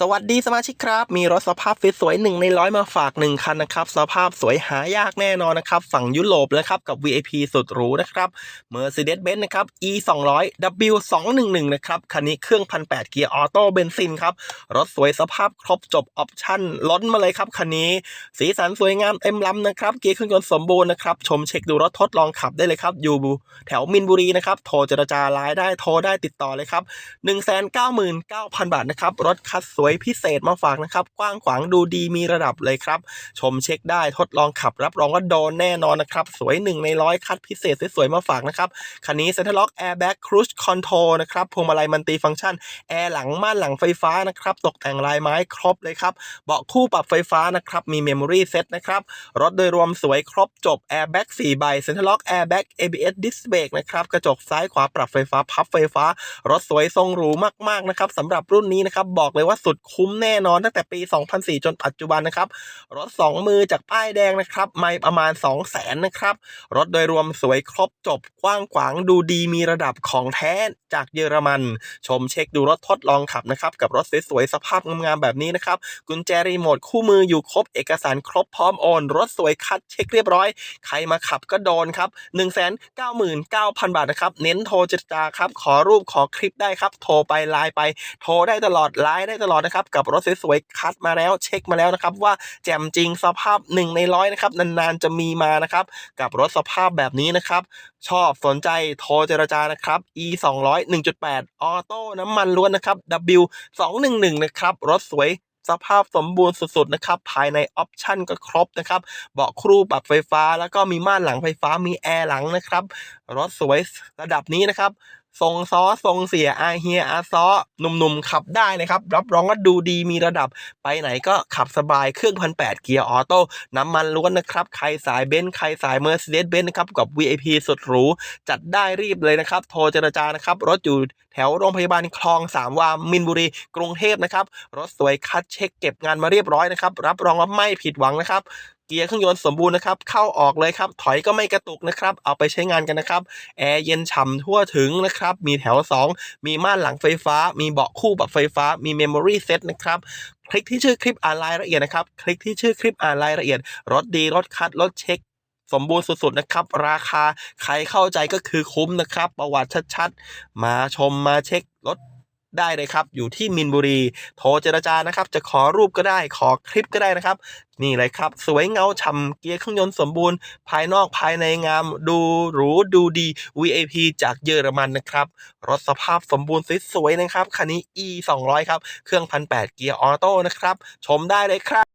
สวัสดีสมาชิกครับ มีรถสภาพสวยๆหนึ่งในร้อยมาฝากหนึ่งคันนะครับ สภาพสวยหายากแน่นอนนะครับ ฝั่งยุโรปนะครับ กับ VIP สุดหรูนะครับ Mercedes-Benz นะครับ E 2 0 0 W 2 1 1นะครับ คันนี้เครื่องพันแเกียร์ออโต้เบนซินครับ รถสวยสภาพครบจบออปชั่นล้นมาเลยครับ คันนี้ สีสันสวยงามเต็มลำนะครับ เกียร์เครื่องยนต์สมบูรณ์นะครับ ชมเช็คดูรถทดลองขับได้เลยครับ อยู่แถวมินบุรีนะครับ โทรเจรจาไลน์ได้ โทรได้ติดต่อเลยครับ199,000 บาทนะครับ รถคัดสวยวยพิเศษมาฝากนะครับ กว้างขวางดูดีมีระดับเลยครับ ชมเช็คได้ทดลองขับรับรองว่าโดนแน่นอนนะครับ สวยหนึ่งในร้อยคัดพิเศษสวยๆมาฝากนะครับ คันนี้เซ็นทรัลล็อกแอร์แบ็กครู e คอนโทรนะครับพวงมาลัยมันตีฟังก์ชัน แอร์หลังม่านหลังไฟฟ้านะครับ ตกแต่งลายไม้ครบเลยครับ เบาะคู่ปรับไฟฟ้านะครับ มีเมมโมรี่เซตนะครับ รถโดยรวมสวยครบจบแอร์แบ็ก4ใบเซ็นทรัลล็อกแอร์แบ็ก ABS ดิสเบรกนะครับกระจกซ้ายขวาปรับไฟฟ้าพับไฟฟ้ารถสวยทรงหรูมากๆนะครับสำหรับรุ่นนี้นะครับบอกเลยว่าสุดคุ้มแน่นอนตั้งแต่ปี 2004 จนปัจจุบันนะครับ รถ 2 มือจากป้ายแดงนะครับ ไม่ประมาณ 2 0 0แสนนะครับ รถโดยรวมสวยครบจบกว้างขวางดูดีมีระดับของแท้จากเยอรมัน ชมเช็คดูรถทดลองขับนะครับ กับรถสวยๆ สภาพงามๆแบบนี้นะครับ กุญแจรีโมทคู่มืออยู่ครบเอกสารครบพร้อมโอน รถสวยคัดเช็คเรียบร้อย ใครมาขับก็โดนครับ 1 9 9 9 0 0 0 บาทนะครับ เน้นโทรเจรจาครับ ขอรูปขอคลิปได้ครับ โทรไปไลน์ไป โทรได้ตลอดไลน์ได้ตลอดนะครับกับรถสวยๆคัดมาแล้วเช็คมาแล้วนะครับว่าแจ่มจริงสภาพหนึ่งในร้อยนะครับนานๆจะมีมานะครับกับรถสภาพแบบนี้นะครับชอบสนใจโทรเจรจานะครับ e 2 0 0 1.8ออโต้น้ำมันล้วนนะครับ w 2 1 1นะครับรถสวยสภาพสมบูรณ์สุดๆนะครับ ภายในออปชั่นก็ครบนะครับ เบาะครูปรับไฟฟ้า แล้วก็มีม่านหลังไฟฟ้ามีแอร์หลังนะครับ รถสวยระดับนี้นะครับ ทรงซ้อทรงเสียอาเฮียอาซอหนุ่มๆ ขับได้นะครับ รับรองว่าดูดีมีระดับไปไหนก็ขับสบายเครื่องพันแเกียร์ออโต้น้ำมันล้วนนะครับ ใครสายเบนซ์ใครสายเมอร์เซเดสเบนซ์นะครับ กับ VIP สุดหรู จัดได้รีบเลยนะครับ โทรเจรจานะครับ รถอยู่แถวโรงพยาบาลคลองสามวามินบุรี กรุงเทพนะครับ รถสวยคัดเช็คเก็บงานมาเรียบร้อยนะครับ รับรองว่าไม่ผิดหวังนะครับเกียร์เครื่องยนต์สมบูรณ์นะครับ เข้าออกเลยครับ ถอยก็ไม่กระตุกนะครับ เอาไปใช้งานกันนะครับ แอร์เย็นฉ่ำทั่วถึงนะครับ มีแถว 2 มีม่านหลังไฟฟ้า มีเบาะคู่ปรับไฟฟ้า มีเมมโมรี่เซตนะครับ คลิกที่ชื่อคลิปอ่านรายละเอียดนะครับ คลิกที่ชื่อคลิปอ่านรายละเอียด รถดี รถคัด รถเช็คสมบูรณ์สุดๆนะครับ ราคาใครเข้าใจก็คือคุ้มนะครับ ประวัติชัดๆ มาชมมาเช็ครถ ได้เลยครับ อยู่ที่มินบุรี โทรเจรจานะครับ จะขอรูปก็ได้ ขอคลิปก็ได้นะครับ นี่เลยครับ สวยเงาฉ่ำเกียร์เครื่องยนต์สมบูรณ์ ภายนอกภายในงาม ดูหรูดูดี VAP จากเยอรมันนะครับ รถสภาพสมบูรณ์สวยๆนะครับ คันนี้ E 2 0 0ครับ เครื่องพันแเกียร์ออโต้นะครับ ชมได้เลยครับ